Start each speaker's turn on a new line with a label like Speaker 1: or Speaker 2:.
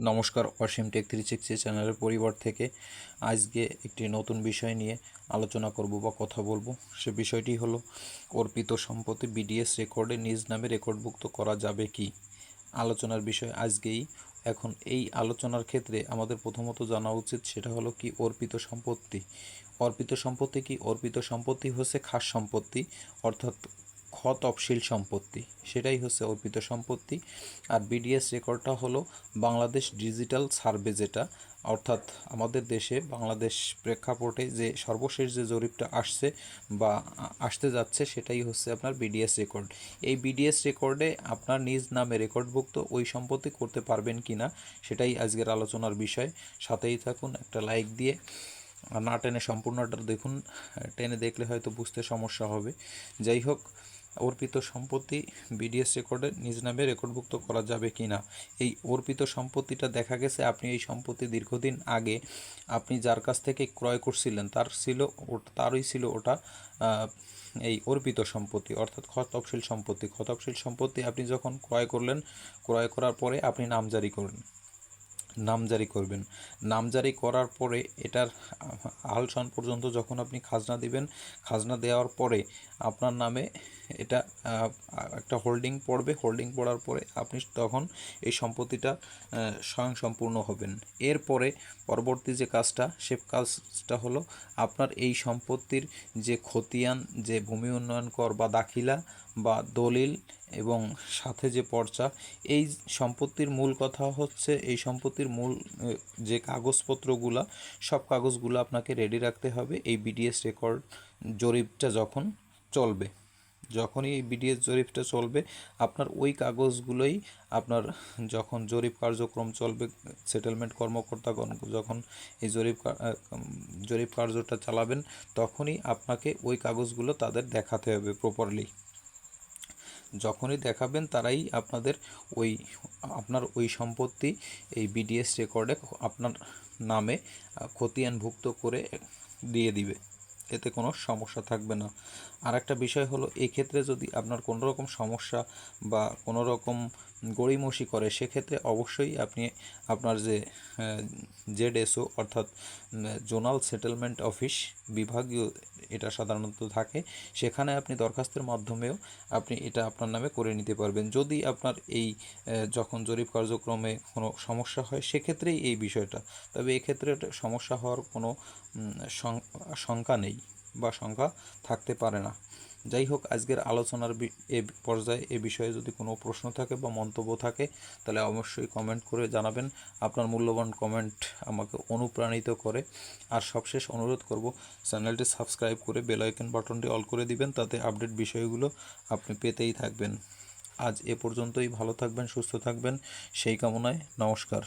Speaker 1: নমস্কার অসীম take three sixty চ্যানেলের পরিবার থেকে আজকে একটি নতুন বিষয় নিয়ে আলোচনা করব বা কথা বলব। সে বিষয়টি হলো, অর্পিত সম্পত্তি বিডিএস রেকর্ডে নিজ নামে রেকর্ডভুক্ত করা যাবে কি? আলোচনার বিষয় আজকেই। এখন এই আলোচনার ক্ষেত্রে আমাদের প্রথমত জানা উচিত সেটা হলো কি অর্পিত সম্পত্তি? অর্পিত সম্পত্তি কি? অর্পিত সম্পত্তি হচ্ছে খাস সম্পত্তি, অর্থাৎ খ তফসিল সম্পত্তি, সেটাই হচ্ছে অর্পিত সম্পত্তি। আর বিডিএস রেকর্ডটা হলো বাংলাদেশ ডিজিটাল সার্ভে যেটা, অর্থাৎ আমাদের দেশে বাংলাদেশ প্রেক্ষাপটে যে সর্বশেষ যে জরিপটা আসছে বা আসতে যাচ্ছে, সেটাই হচ্ছে আপনার বিডিএস রেকর্ড এই বিডিএস রেকর্ডে আপনার নিজ নামে রেকর্ডভুক্ত ওই সম্পত্তি করতে পারবেন কি না সেটাই আজকের আলোচনার বিষয়। সাথেই থাকুন, একটা লাইক দিয়ে না টেনে সম্পূর্ণটা দেখুন, টেনে দেখলে হয়তো বুঝতে সমস্যা হবে। যাই হোক অর্পিত সম্পত্তি বিডিএস রেকর্ডে নিজ নামে রেকর্ডভুক্ত করা যাবে কি না এই অর্পিত সম্পত্তিটা দেখা গেছে, আপনি এই সম্পত্তি দীর্ঘদিন আগে আপনি যার কাছ থেকে ক্রয় করছিলেন, তার ছিল তারই ছিল ওটা এই অর্পিত সম্পত্তি, অর্থাৎ খতফশীল সম্পত্তি। খতফশীল সম্পত্তি আপনি যখন ক্রয় করলেন, ক্রয় করার পরে আপনি নামজারি করলেন। নামজারি করবেন। নামজারি করার পরে এটার হাল সন পর্যন্ত যখন আপনি খাজনা দিবেন, খাজনা দেওয়ার পরে আপনার নামে এটা একটা হোল্ডিং পড়বে। হোল্ডিং পড়ার পরে আপনি তখন এই সম্পত্তিটা স্বয়ং সম্পূর্ণ হবেন। এরপরে পরবর্তী যে কাজটা, সে কাজটা হলো আপনার এই সম্পত্তির যে খতিয়ান, যে ভূমি উন্নয়ন কর বা দাখিলা বা দলিল এবং সাথে যে পর্চা, এই সম্পত্তির মূল কথা হচ্ছে, এই সম্পত্তির মূল যে কাগজপত্রগুলা, সব কাগজগুলো আপনাকে রেডি রাখতে হবে। এই বিডিএস রেকর্ড জরিপটা যখন চলবে, যখনই এই বিডিএস জরিপটা চলবে, আপনার ওই কাগজগুলোই আপনার যখন জরিপ কার্যক্রম চলবে সেটেলমেন্ট কর্মকর্তাগণ যখন এই জরিপ জরিপ কার্যটা চালাবেন, তখনই আপনাকে ওই কাগজগুলো তাদের দেখাতে হবে প্রপারলি যখনই দেখাবেন তারাই আপনাদের ওই, আপনার ওই সম্পত্তি, এই বিডিএস রেকর্ডে আপনার নামে খতিয়ানভুক্ত করে দিয়ে দিবে। এতে কোনো সমস্যা থাকবে না। আর একটা বিষয় হলো এই ক্ষেত্রে যদি আপনার কোনো রকম সমস্যা বা কোনো রকম গড়িমসি করে, সেক্ষেত্রে অবশ্যই আপনি আপনার যে জেড এসও অর্থাৎ জোনাল সেটেলমেন্ট অফিস বিভাগীয় এটা সাধারণত থাকে, সেখানে আপনি দরখাস্তের মাধ্যমেও আপনি এটা আপনার নামে করে নিতে পারবেন। যদি আপনার এই যখন জরিপ কার্যক্রমে কোনো সমস্যা হয়, সেক্ষেত্রেই এই বিষয়টা। তবে এক্ষেত্রে সমস্যা হওয়ার কোনো শঙ্কা নেই। বা শঙ্কা থাকতে পারে না। যাই হোক, আজকের আলোচনার এ পর্যায়ে এ বিষয়ে যদি কোনো প্রশ্ন থাকে বা মন্তব্য থাকে, তাহলে অবশ্যই কমেন্ট করে জানাবেন। আপনার মূল্যবান কমেন্ট আমাকে অনুপ্রাণিত করে। আর সবশেষ অনুরোধ করব, চ্যানেলটি সাবস্ক্রাইব করে বেল আইকন বাটনটি অল করে দিবেন, তাতে আপডেট বিষয়গুলো আপনি পেতেই থাকবেন। আজ এ পর্যন্তই, ভালো থাকবেন, সুস্থ থাকবেন, সেই কামনায় নমস্কার.